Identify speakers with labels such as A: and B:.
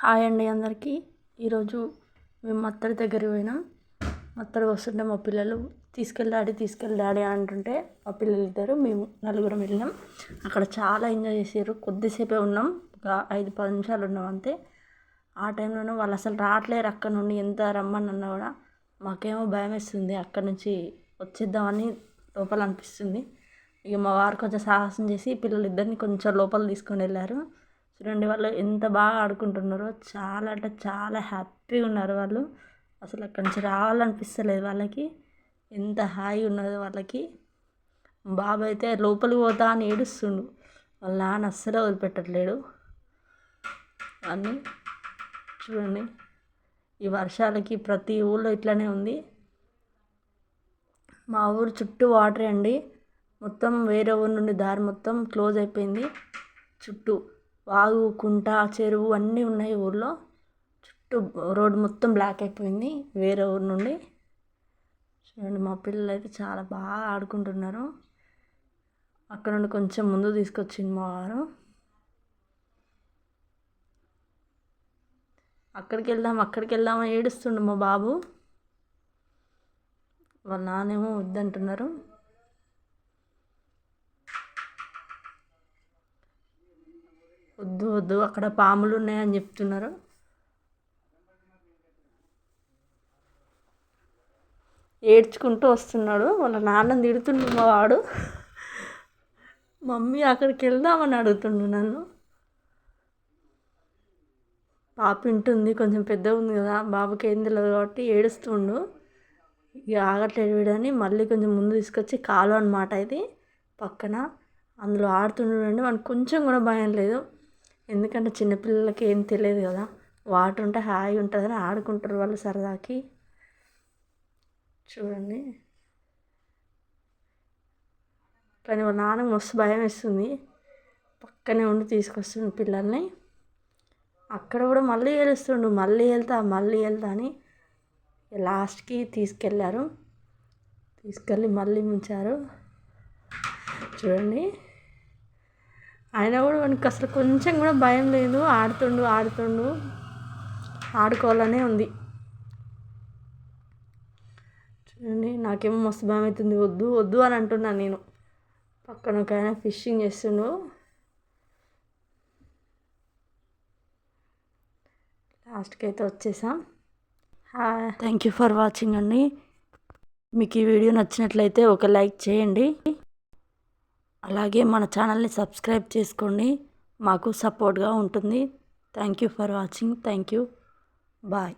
A: Hi అండి అందరికీ. ఈరోజు మేము మత్తడి దగ్గరికి పోయినాం. మత్తడి వస్తుంటే మా పిల్లలు తీసుకెళ్ళి డాడీ తీసుకెళ్ళి డాడీ అంటుంటే మా పిల్లలు ఇద్దరు మేము నలుగురం వెళ్ళినాం. అక్కడ చాలా ఎంజాయ్ చేసారు కొద్దిసేపే ఉన్నాం. ఒక ఐదు పది నిమిషాలు ఉన్నాం అంతే. ఆ టైంలోనే వాళ్ళు అసలు రావట్లేరు అక్కడ నుండి ఎంత రమ్మని అన్నా కూడా మాకేమో భయం వేస్తుంది. అక్కడ నుంచి వచ్చేద్దామని లోపల అనిపిస్తుంది. ఇక మా వారు కొంచెం సాహసం చేసి పిల్లలిద్దరిని కొంచెం లోపల తీసుకొని వెళ్ళారు. చూడండి వాళ్ళు ఎంత బాగా ఆడుకుంటున్నారో చాలా అంటే చాలా హ్యాపీగా ఉన్నారు వాళ్ళు. అసలు అక్కడి నుంచి రావాలనిపిస్తలేదు వాళ్ళకి. ఎంత హాయిగా ఉన్నదో వాళ్ళకి. బాబు అయితే లోపలికి పోతా అని ఏడుస్తుండు. వాళ్ళ నాన్న అస్సలు వదిలిపెట్టట్లేడు. అని చూడండి. ఈ వర్షాలకి ప్రతి ఊళ్ళో ఇట్లానే ఉంది. మా ఊరు చుట్టూ వాటరే అండి. మొత్తం వేరే ఊరు నుండి దారి మొత్తం క్లోజ్ అయిపోయింది. చుట్టూ వాగు కుంట చెరువు అన్నీ ఉన్నాయి ఊర్లో. చుట్టూ రోడ్డు మొత్తం బ్లాక్ అయిపోయింది వేరే ఊరు నుండి. చూడండి మా పిల్లలు అయితే చాలా బాగా ఆడుకుంటున్నారు. అక్కడ నుండి కొంచెం ముందు తీసుకొచ్చింది మా వారు. అక్కడికి వెళ్దాం అక్కడికి వెళ్దాం ఏడుస్తుండు మా బాబు. వాళ్ళ నానేమో వద్దంటున్నారు. వద్దు వద్దు అక్కడ పాములు ఉన్నాయని చెప్తున్నారు. ఏడ్చుకుంటూ వస్తున్నాడు. వాళ్ళ నాన్నని తిడుతుండు మా వాడు. మమ్మీ అక్కడికి వెళ్దామని అడుగుతుండు నన్ను. పాప ఇంటుంది కొంచెం పెద్దగా ఉంది కదా బాబుకి ఏం తెలియదు కాబట్టి ఏడుస్తుండు. ఇక ఆగట్లేదు వీడని మళ్ళీ కొంచెం ముందు తీసుకొచ్చి కాలు అనమాట ఇది పక్కన. అందులో ఆడుతుండండి మనకు కొంచెం కూడా భయం లేదు. ఎందుకంటే చిన్నపిల్లలకి ఏం తెలియదు కదా. వాటర్ ఉంటే హాయి ఉంటుందని ఆడుకుంటారు వాళ్ళు సరదాకి. చూడండి. కానీ వాళ్ళ నాన్న మస్తు భయం వేస్తుంది. పక్కనే ఉండి తీసుకొస్తుంది పిల్లల్ని. అక్కడ కూడా మళ్ళీ ఏడుస్తుండు మళ్ళీ వెళ్తా మళ్ళీ వెళ్తా అని. లాస్ట్కి తీసుకెళ్ళారు తీసుకెళ్ళి మళ్ళీ ఉంచారు చూడండి. అయినా కూడా వానికి అసలు కొంచెం కూడా భయం లేదు. ఆడుతుండు ఆడుతుండు. ఆడుకోవాలనే ఉంది. చూడండి నాకేమో మస్తు భయం అవుతుంది వద్దు వద్దు అని అంటున్నాను నేను. పక్కన ఒక ఆయన ఫిషింగ్ చేస్తుండు. లాస్ట్కి అయితే వచ్చేసాం. థ్యాంక్ యూ ఫర్ వాచింగ్ అండి. మీకు ఈ వీడియో నచ్చినట్లయితే ఒక లైక్ చేయండి. అలాగే మన ఛానల్ని సబ్స్క్రైబ్ చేసుకోండి. మాకు సపోర్ట్గా ఉంటుంది. Thank you for watching. Thank you bye.